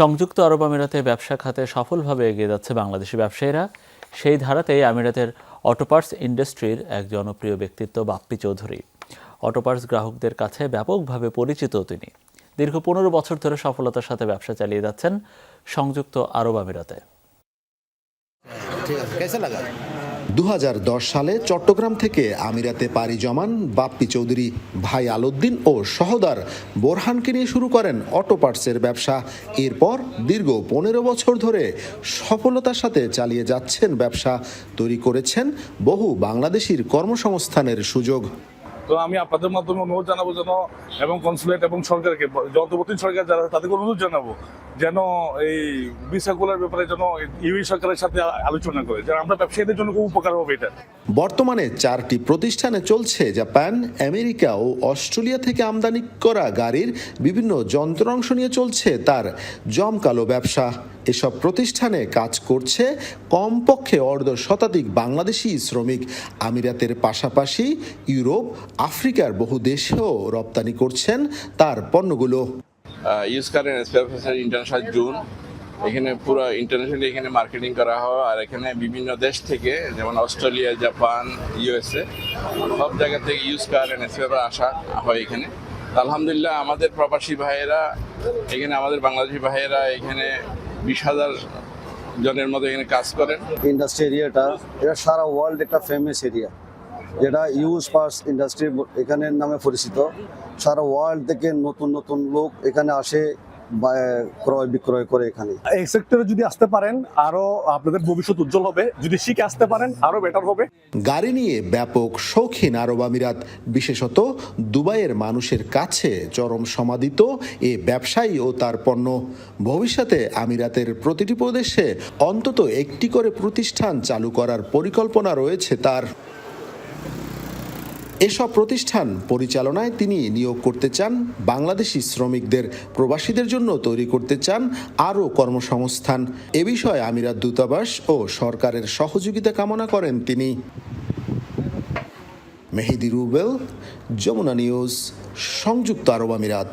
সংযুক্ত আরব আমিরাতে ব্যবসা খাতে সফলভাবে এগিয়ে যাচ্ছে বাংলাদেশি ব্যবসায়ীরা। সেই ধারাতেই আমিরাতের অটোপার্স ইন্ডাস্ট্রির এক জনপ্রিয় ব্যক্তিত্ব বাপ্পি চৌধুরী। অটোপার্স গ্রাহকদের কাছে ব্যাপকভাবে পরিচিত তিনি। দীর্ঘ পনেরো বছর ধরে সফলতার সাথে ব্যবসা চালিয়ে যাচ্ছেন সংযুক্ত আরব আমিরাতে। দু হাজার দশ সালে চট্টগ্রাম থেকে আমিরাতে পাড়ি জমান বাপ্পি চৌধুরী, ভাই আলউদ্দিন ও সহদার বোরহানকে নিয়ে শুরু করেন অটো পার্টসের ব্যবসা। এরপর দীর্ঘ পনেরো বছর ধরে সফলতার সাথে চালিয়ে যাচ্ছেন ব্যবসা। তৈরি করেছেন বহু বাংলাদেশির কর্মসংস্থানের সুযোগ। তো আমি আপনাদের মাধ্যমে অনুরোধ জানাব যেন, এবং কনসুলেট এবং সরকারকে যন্ত্রপতি সরকার যারা, তাদেরকে অনুরোধ জানাব যেন এই ভিসাগুলোর ব্যাপারে যেন ইউই সরকারের সাথে আলোচনা করে, যেন আমরা ব্যবসায়ীদের জন্য খুব উপকার হবে এটা। বর্তমানে চারটি প্রতিষ্ঠানে চলছে জাপান, আমেরিকা ও অস্ট্রেলিয়া থেকে আমদানি করা গাড়ির বিভিন্ন যন্ত্রাংশ নিয়ে চলছে তার জমকালো ব্যবসা। এসব প্রতিষ্ঠানে কাজ করছে কমপক্ষে অর্ধ শতাধিক বাংলাদেশি শ্রমিক। আমিরাতের পাশাপাশি ইউরোপ, আফ্রিকার বহু দেশেও রপ্তানি করছেন তার পণ্যগুলো। ইউজ করেন স্পেশাল ইন্টারন্যাশনাল জুন এখানে পুরো ইন্টারন্যাশনালি এখানে মার্কেটিং করা হয় আর এখানে বিভিন্ন দেশ থেকে, যেমন অস্ট্রেলিয়া, জাপান ইউএসএ সব জায়গা থেকে ইউজ করেন স্পেপার আসা হয় এখানে। আলহামদুলিল্লাহ আমাদের প্রবাসী ভাইয়েরা, এখানে আমাদের বাংলাদেশি ভাইয়েরা এখানে বিশ হাজার জনের মতো এখানে কাজ করেন। ইন্ডাস্ট্রি এরিয়াটা এটা সারা ওয়ার্ল্ড একটা ফেমাস এরিয়া যেটা ইউজ পার্স ইন্ডাস্ট্রি এখানে নামে পরিচিত। সারা ওয়ার্ল্ড থেকে নতুন নতুন লোক এখানে আসে বা ক্রয় বিক্রয় করে এখানে। এই সেক্টরে যদি আসতে পারেন আরও আপনাদের ভবিষ্যৎ উজ্জ্বল হবে। যদি শিখে আসতে পারেন আরও বেটার হবে। গাড়ি নিয়ে ব্যাপক শৌখিন আরব আমিরাত বিশেষত দুবাইয়ের মানুষের কাছে চরম সমাদিত এ ব্যবসায়ী ও তার পণ্য। ভবিষ্যতে আমিরাতের প্রতিটি প্রদেশে অন্তত একটি করে প্রতিষ্ঠান চালু করার পরিকল্পনা রয়েছে তার। এসব প্রতিষ্ঠান পরিচালনায় তিনি নিয়োগ করতে চান, বাংলাদেশি শ্রমিকদের প্রবাসীদের জন্য তৈরি করতে চান আরও কর্মসংস্থান। এ বিষয়ে আমিরাত দূতাবাস ও সরকারের সহযোগিতা কামনা করেন তিনি। মেহেদি রুবেল, যমুনা নিউজ, সংযুক্ত আরব আমিরাত।